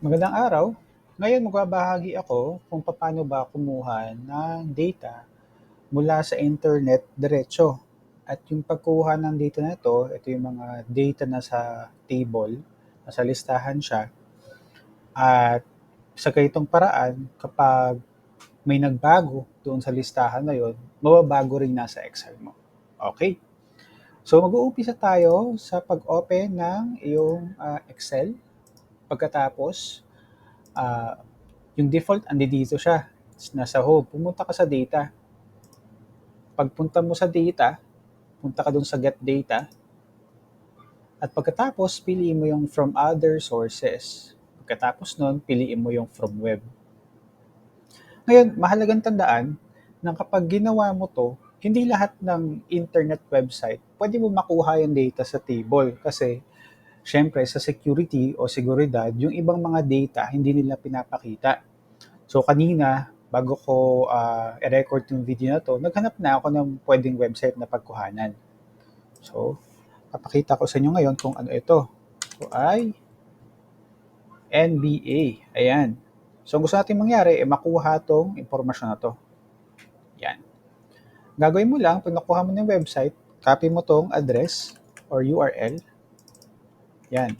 Magandang araw. Ngayon magbabahagi ako kung paano ba kumuha ng data mula sa internet diretso. At yung pagkuha ng data na ito, ito yung mga data na sa table, nasa listahan siya. At sa ganitong paraan, kapag may nagbago doon sa listahan na yon, mababago rin nasa Excel mo. Okay? So mag-uumpisa tayo sa pag-open ng iyong ah, Excel. Pagkatapos, ah, yung default, andi dito siya. Nasa home. Pumunta ka sa data. Pagpunta mo sa data, punta ka dun sa get data. At pagkatapos, piliin mo yung from other sources. Pagkatapos nun, piliin mo yung from web. Ngayon, mahalagang tandaan na kapag ginawa mo to, hindi lahat ng internet website pwede mo makuha yung data sa table kasi syempre sa security o seguridad, yung ibang mga data hindi nila pinapakita. So kanina, bago ko ah, i-record yung video na to, naghanap na ako ng pwedeng website na pagkuhanan. So, papakita ko sa inyo ngayon kung ano ito. Ito ay NBA. Ayan. So, ang gusto natin mangyari, ay makuha tong impormasyon na to. Yan. Gagawin mo lang, pag nakuha mo ng website, copy mo tong address or URL. Yan.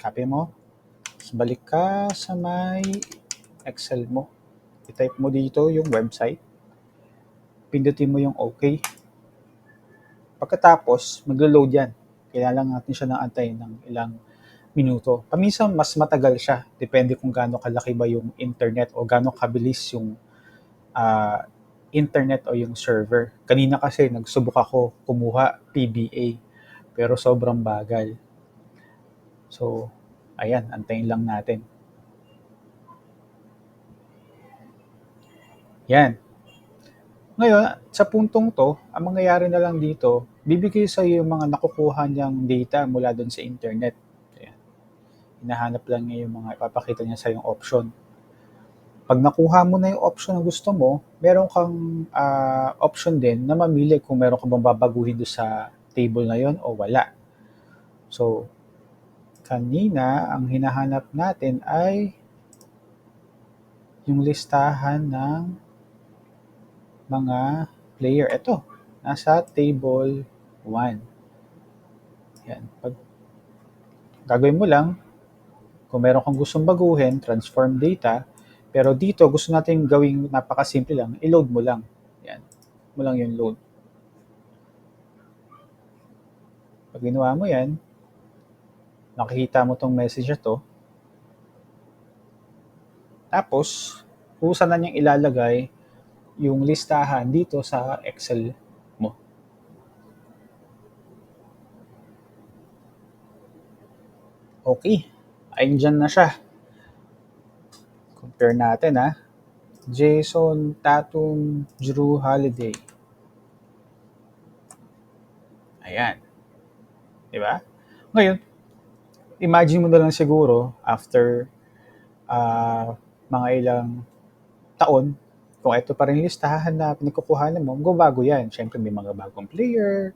Copy mo. Tapos balik ka sa may Excel mo. I-type mo dito yung website. Pindutin mo yung OK. Pagkatapos, maglo-load yan. Kailangan natin siya ng antayin ng ilang minuto. Paminsan, mas matagal siya. Depende kung gaano kalaki ba yung internet o gaano kabilis yung ah, internet o yung server. Kanina kasi nagsubok ako kumuha PBA pero sobrang bagal. So, ayan, antayin lang natin. Yan. Ngayon, sa puntong to, ang mangyayari na lang dito, bibigay sa iyo yung mga nakukuha niyang data mula doon sa internet. Ayan. Hinahanap lang niya yung mga ipapakita niya sa yung option. Pag nakuha mo na yung option na gusto mo, meron kang ah, option din na mamili kung meron ka bang babaguhin doon sa table na yon o wala. So, kanina, ang hinahanap natin ay yung listahan ng mga player. Ito, nasa table 1. Yan. Pag gagawin mo lang, kung meron kang gustong baguhin, transform data, pero dito gusto natin gawing napakasimple lang, i-load mo lang. Yan. Mo lang yung load. Pag ginawa mo yan, nakikita mo tong message na to. Tapos, kusa na niyang ilalagay yung listahan dito sa Excel mo. Okay. Ayun dyan na siya. Compare natin ha. Jason Tatum Drew Holiday. Ayan. Di ba? Ngayon, imagine mo na lang siguro after ah, mga ilang taon, kung ito pa rin listahan na pinagkukuhanan mo, magbabago yan. Siyempre may mga bagong player,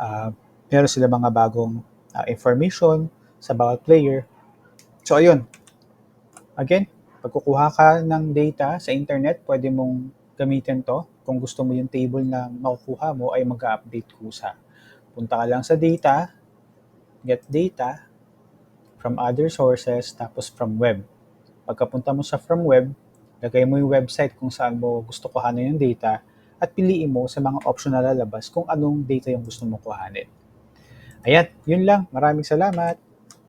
ah, meron sila mga bagong ah, information sa bawat player. So ayun, again, pagkukuha ka ng data sa internet, pwede mong gamitin to. Kung gusto mo yung table na makukuha mo ay mag-update kusa. Punta ka lang sa data, get data from other sources, tapos from web. Pagkapunta mo sa from web, lagay mo yung website kung saan mo gusto kuhanin yung data at piliin mo sa mga option na lalabas kung anong data yung gusto mo kuhanin. Ayan, yun lang. Maraming salamat.